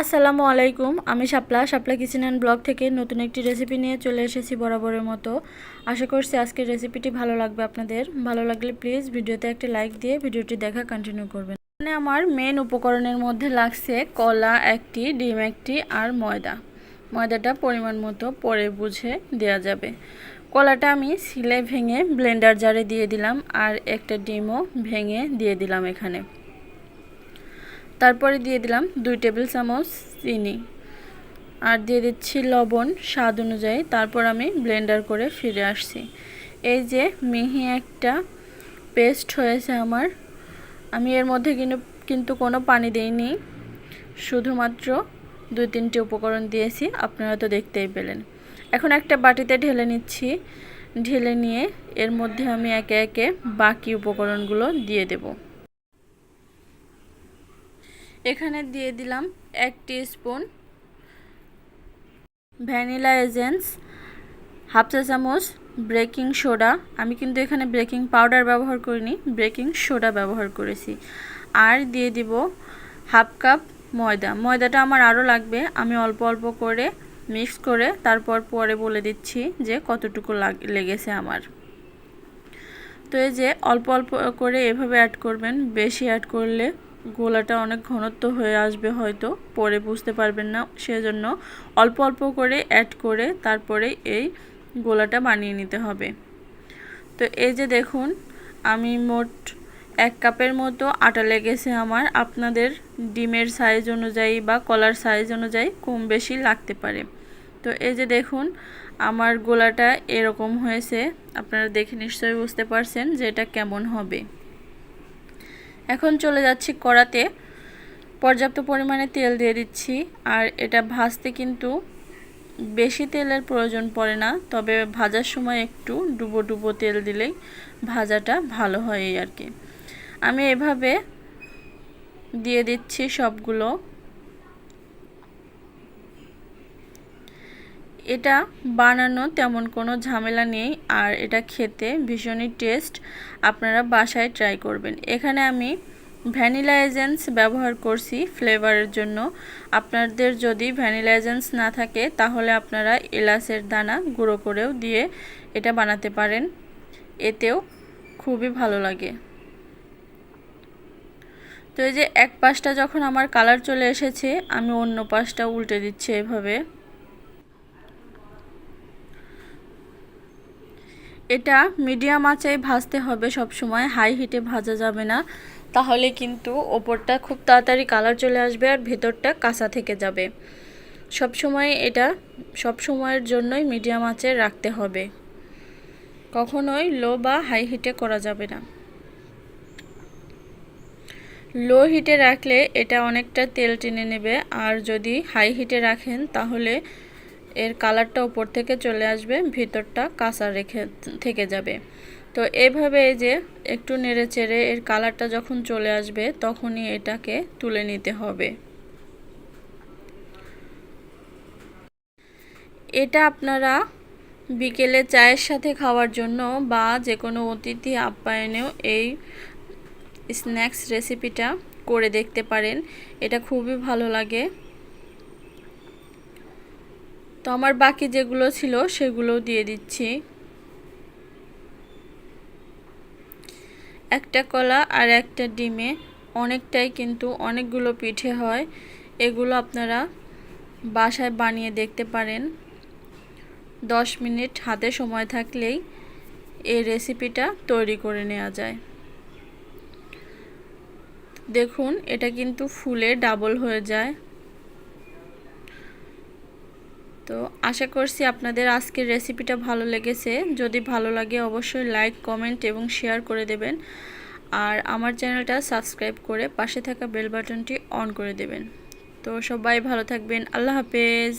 আসসালামু আলাইকুম, আমি Shapla. Shapla kitchen and blog থেকে নতুন একটি রেসিপি নিয়ে চলে এসেছি বরাবরের মতো। আশা করছি আজকের রেসিপিটি ভালো লাগবে আপনাদের। ভালো লাগলে প্লিজ ভিডিওতে একটি লাইক দিয়ে ভিডিওটি দেখা কন্টিনিউ করবেন। এখানে আমার মেন উপকরণের মধ্যে লাগছে কলা একটি, ডিম একটি আর ময়দা। ময়দাটা পরিমাণ মতো পরে বুঝে দেওয়া যাবে। কলাটা আমি সিলে ভেঙে ব্লেন্ডার জারে দিয়ে দিলাম আর একটা ডিমও ভেঙে দিয়ে দিলাম এখানে। তারপরে দিয়ে দিলাম দুই টেবিল চামচ চিনি। আর দিয়ে দিচ্ছি লবণ স্বাদ অনুযায়ী। তারপর আমি ব্লেন্ডার করে ফিরে আসছি। এই যে মিহি একটা পেস্ট হয়েছে আমার। আমি এর মধ্যে কিন্তু কিন্তু কোনো পানি দেইনি। শুধুমাত্র দুই তিনটি উপকরণ দিয়েছি। আপনারা তো দেখতেই পেলেন। এখন একটা বাটিতে ঢেলে নিচ্ছি। ঢেলে নিয়ে এর মধ্যে আমি একে একে বাকি উপকরণগুলো দিয়ে দেবো। এখানে দিয়ে দিলাম এক স্পুন ভ্যানিলা এজেন্স হাফ চা চামচ ব্রেকিং সোডা। আমি কিন্তু এখানে ব্রেকিং পাউডার ব্যবহার করিনি, ব্রেকিং সোডা ব্যবহার করেছি। আর দিয়ে দিব হাফ কাপ ময়দা। ময়দাটা আমার আরও লাগবে, আমি অল্প অল্প করে মিক্স করে তারপর পরে বলে দিচ্ছি যে কতটুকু লেগেছে আমার। তো এই যে অল্প অল্প করে এভাবে অ্যাড করবেন, বেশি অ্যাড করলে গোলাটা অনেক ঘনত্ব হয়ে আসবে হয়তো, পরে বুঝতে পারবেন না, সেজন্য অল্প অল্প করে অ্যাড করে তারপরে এই গোলাটা বানিয়ে নিতে হবে। তো এই যে দেখুন, আমি মোট এক কাপের মতো আটা লেগেছে আমার। আপনাদের ডিমের সাইজ অনুযায়ী বা কলার সাইজ অনুযায়ী কম বেশি লাগতে পারে। তো এই যে দেখুন, আমার গোলাটা এরকম হয়েছে। আপনারা দেখে নিশ্চয়ই বুঝতে পারছেন যে এটা কেমন হবে। এখন চলে যাচ্ছি কড়াতে। পর্যাপ্ত পরিমাণে তেল দিয়ে দিচ্ছি, আর এটা ভাজতে কিন্তু বেশি তেলের প্রয়োজন পড়ে না, তবে ভাজার সময় একটু ডুবো ডুবো তেল দিলেই ভাজাটা ভালো হয় আর কি। আমি এভাবে দিয়ে দিচ্ছি সবগুলো। এটা বানানো তেমন কোনো ঝামেলা নেই, আর এটা খেতে ভীষণই টেস্ট আপনারা বাসায় ট্রাই করবেন। এখানে আমি ভ্যানিলা এজেন্স ব্যবহার করছি ফ্লেভারের জন্য। আপনাদের যদি ভ্যানিলা এজেন্স না থাকে, তাহলে আপনারা এলাচের দানা গুঁড়ো করেও দিয়ে এটা বানাতে পারেন। এতেও খুবই ভালো লাগে। তো এই যে এক পাশটা যখন আমার কালার চলে এসেছে, আমি অন্য পাশটা উল্টে দিচ্ছি এভাবে। এটা মিডিয়াম আঁচাই ভাজতে হবে সব সময় হাই হিটে ভাজা যাবে না। তাহলে কিন্তু ওপরটা খুব তাড়াতাড়ি কালার চলে আসবে আর ভেতরটা কাঁচা থেকে যাবে। সব সময় এটা সব সময়ের জন্যই মিডিয়াম আঁচে রাখতে হবে। কখনোই লো বা হাই হিটে করা যাবে না। লো হিটে রাখলে এটা অনেকটা তেল টেনে নেবে। আর যদি হাই হিটে রাখেন, তাহলে এর কালারটা উপর থেকে চলে আসবে, ভিতরটা কাঁচা রেখে থেকে যাবে। তো এভাবে এই যে একটু নেড়ে চেড়ে এর কালারটা যখন চলে আসবে, তখনই এটাকে তুলে নিতে হবে। এটা আপনারা বিকেলে চায়ের সাথে খাওয়ার জন্য বা যে কোনো অতিথি আপ্যায়নেও এই স্ন্যাক্স রেসিপিটা করে দেখতে পারেন। এটা খুবই ভালো লাগে। তো আমার বাকি যেগুলো ছিল সেগুলো দিয়ে দিচ্ছি। একটা কলা আর একটা ডিমে অনেকটাই কিন্তু অনেকগুলো পিঠে হয়। এগুলো আপনারা বাসায় বানিয়ে দেখতে পারেন। দশ মিনিট হাতে সময় থাকলেই এই রেসিপিটা তৈরি করে নেওয়া যায়। দেখুন, এটা কিন্তু ফুলে ডাবল হয়ে যায়। তো আশা করছি আপনাদের আজকের রেসিপিটা ভালো লেগেছে। যদি ভালো লাগে অবশ্যই লাইক, কমেন্ট এবং শেয়ার করে দেবেন। আর আমার চ্যানেলটা সাবস্ক্রাইব করে পাশে থাকা বেল বাটনটি অন করে দেবেন। তো সবাই ভালো থাকবেন। আল্লাহ হাফেজ।